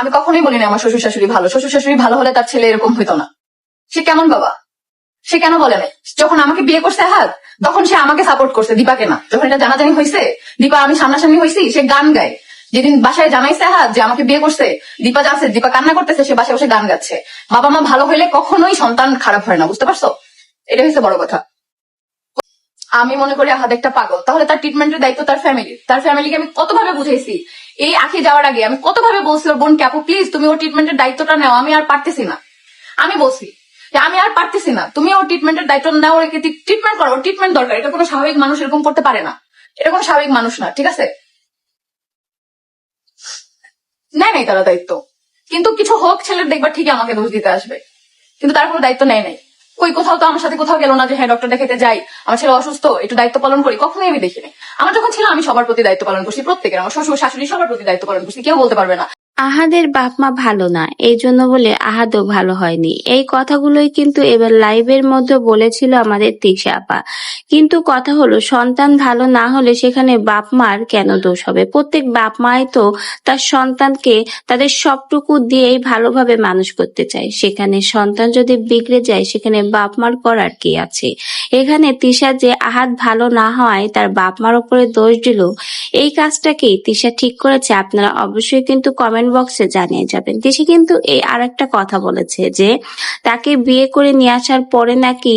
আমি কখনোই বলিনি আমার শ্বশুর শাশুড়ি ভালো। শ্বশুর শাশুড়ি ভালো হলে তার ছেলে এরকম হইতো না। সে কেমন বাবা? সে কেন বলে নাই? যখন আমাকে বিয়ে করছে হাত, তখন সে আমাকে সাপোর্ট করছে, দীপাকে না। যখন এটা জানাজানি হয়েছে দীপা আমি সামনাসামনি হয়েছি সে গান গায়। যেদিন বাসায় জানাইছে হাত, যে আমাকে বিয়ে করছে, দীপা যাচ্ছে, দীপা কান্না করতেছে, সে বাসায় বসে গান গাচ্ছে। বাবা মা ভালো হইলে কখনোই সন্তান খারাপ হয় না, বুঝতে পারছ? এটা হচ্ছে বড় কথা। আমি মনে করি আহাদ একটা পাগল। তাহলে তার ট্রিটমেন্টের দায়িত্ব তার ফ্যামিলি তার ফ্যামিলিকে আমি কতভাবে বুঝাইছি? এই আখি যাওয়ার আগে আমি কতভাবে বলছি ওর বোন ক্যাপু প্লিজ তুমি ওর ট্রিটমেন্টের দায়িত্বটা নাও, আমি আর পারতেছি না। আমি বলছি আমি আর পারতেছি না। তুমি ওর ট্রিটমেন্টের দায়িত্ব নাও রেখে ট্রিটমেন্ট করো ট্রিটমেন্ট দরকার। এটা কোনো স্বাভাবিক মানুষ এরকম করতে পারে না। এটা কোনো স্বাভাবিক মানুষ না, ঠিক আছে? নেয় নাই তারা দায়িত্ব। কিন্তু কিছু হোক, ছেলের দেখবার ঠিকই আমাকে দোষ দিতে আসবে। কিন্তু তার কোনো দায়িত্ব নেয় নাই। কই কোথাও তো আমার সাথে কোথাও গেল না যে হ্যাঁ ডক্টর দেখাতে যাই। আমার ছেলে অসুস্থ, একটু দায়িত্ব পালন করি। কখনোই আমি দেখিনি। আমার যখন ছিল, আমি সবার প্রতি দায়িত্ব পালন করছি, প্রত্যেকের। আমার শ্বশুর, শাশুড়ি সবার প্রতি দায়িত্ব পালন করছি। কেউ বলতে পারবে না। আহাদের বাপ মা ভালো না, এই জন্য বলে আহাদও ভালো হয়নি। এই কথাগুলোই কিন্তু এবার লাইভের মধ্যে বলেছিল আমাদের তিশা আপা। কিন্তু কথা হলো, সন্তান ভালো না হলে সেখানে বাপ মার কেন দোষ হবে? প্রত্যেক বাপ মাই তো তার সন্তানকে তাদের সবটুকু দিয়েই ভালোভাবে মানুষ করতে চায়। সেখানে সন্তান যদি বিগড়ে যায়, সেখানে বাপ মার করার কি আছে? এখানে তিশা যে আহাত ভালো না হওয়ায় তার বাপ মার উপরে দোষ দিল, এই কাজটাকেই তিশা ঠিক করেছে? আপনারা অবশ্যই কিন্তু কমেন্ট বক্সে জানিয়ে যাবেন। তিশি কিন্তু এই আর একটা কথা বলেছে যে, তাকে বিয়ে করে নিয়ে আসার পরে নাকি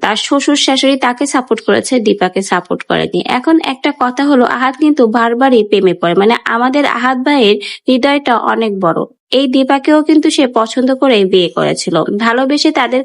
তার শ্বশুর শাশুড়ি তাকে সাপোর্ট করেছে, দীপাকে সাপোর্ট করেনি। এখন একটা কথা হলো, আহাত কিন্তু বারবারই প্রেমে পড়ে। মানে আমাদের আহাত ভাইয়ের হৃদয়টা অনেক বড়। এই দীপাকেও কিন্তু সে পছন্দ করে বিয়ে করেছিল। ভালোবেসে তাদের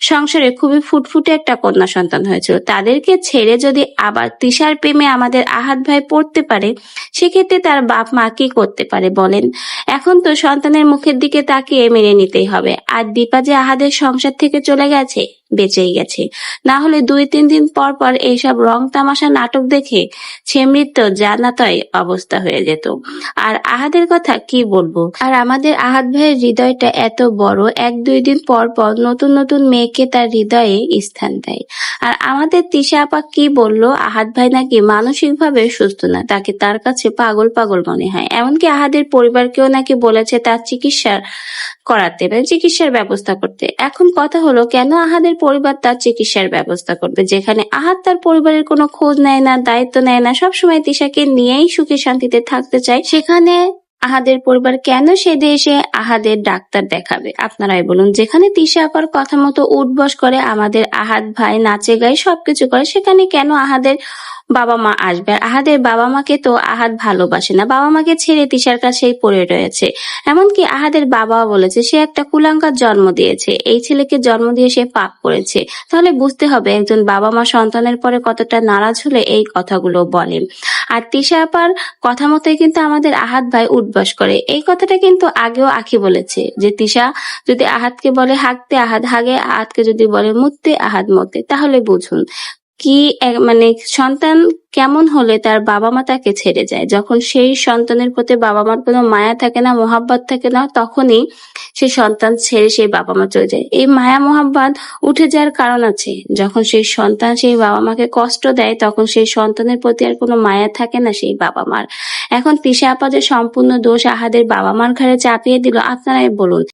সংসারে খুবই ফুটফুটে একটা কন্যা সন্তান হয়েছিল। তাদেরকে ছেড়ে যদি আবার তিশার প্রেমে আমাদের আহাত ভাই পড়তে পারে, সেক্ষেত্রে তার বাপ মা কি করতে পারে বলেন? এখন তো সন্তানের মুখের দিকে তাকিয়ে মেনে নিতেই হবে। আর দীপা যে আহাদের সংসার থেকে চলে গেছে বেঁচেই গেছে। না হলে দুই তিন দিন পর পর এইসব রং তামাশা নাটক দেখে ছেমৃত্য জানাতয় অবস্থা হয়ে যেত। আর আহাদের কথা কি বলব? আর আমাদের আহাদ ভাইয়ের হৃদয়টা এত বড়, এক দুই দিন পর পর নতুন নতুন মেয়েকে তার হৃদয়ে স্থান দেয়। আর আমাদের তিশা আপা কি বলল? আহাদ ভাই নাকি মানসিক ভাবে সুস্থ না, তাকে তার কাছে পাগল পাগল মনে হয়। এমনকি আহাদের পরিবারকেও নাকি বলেছে তার চিকিৎসা করাতে মানে চিকিৎসার ব্যবস্থা করতে। এখন কথা হলো, কেন আহাদের পরিবার তার চিকিৎসার ব্যবস্থা করবে, যেখানে আহাত তার পরিবারের কোনো খোঁজ নেয় না, দায়িত্ব নেয় না, সবসময় তিশাকে নিয়েই সুখে শান্তিতে থাকতে চায়। সেখানে আহাদের পরিবার কেন সে দেশে আহাদের ডাক্তার দেখাবে? আপনারাই বলুন, যেখানে তিশা আপার কথা মতো উঠবস করে, আমাদের আহাদ ভাই নাচে গায়ে সবকিছু করে, সেখানে কেন আহাদের বাবা মা আসবে। আর আহাদের বাবা মাকে তো আহাদ ভালোবাসে না। বাবা মাকে ছেড়ে তিশার কাছেই পড়ে রয়েছে। এমনকি আহাদের বাবাও বলেছে, সে একটা কুলাঙ্কার জন্ম দিয়েছে। এই ছেলেকে জন্ম দিয়ে সে পাপ করেছে। তাহলে বুঝতে হবে একজন বাবা মা সন্তানের পরে কতটা নারাজ হলে এই কথাগুলো বলেন আর তিশা আপার কথা মতোই কিন্তু আমাদের আহাত ভাই উঠবাস করে। এই কথাটা কিন্তু আগেও আখি বলেছে যে তিশা যদি আহাতকে বলে, হাঁকতে আহাত হাগে আহাতকে যদি বলে, মুততে আহাত মতে তাহলে বুঝুন। কি মানে সন্তান কেমন হলে তার বাবা মা তাকে ছেড়ে যায়? যখন সেই সন্তানের প্রতি বাবা মার কোনো মায়া থাকে না, মোহাব্বত থাকে না, তখনই সেই সন্তান ছেড়ে সেই বাবা মা চলে যায়। এই মায়া মোহাব্বত উঠে যাওয়ার কারণ আছে। যখন সেই সন্তান সেই বাবা মাকে কষ্ট দেয়, তখন সেই সন্তানের প্রতি আর কোনো মায়া থাকে না সেই বাবা মার এখন তিশা আপা যে সম্পূর্ণ দোষ আহাদের বাবা মার ঘাড়ে চাপিয়ে দিল, আপনারাই বলুন।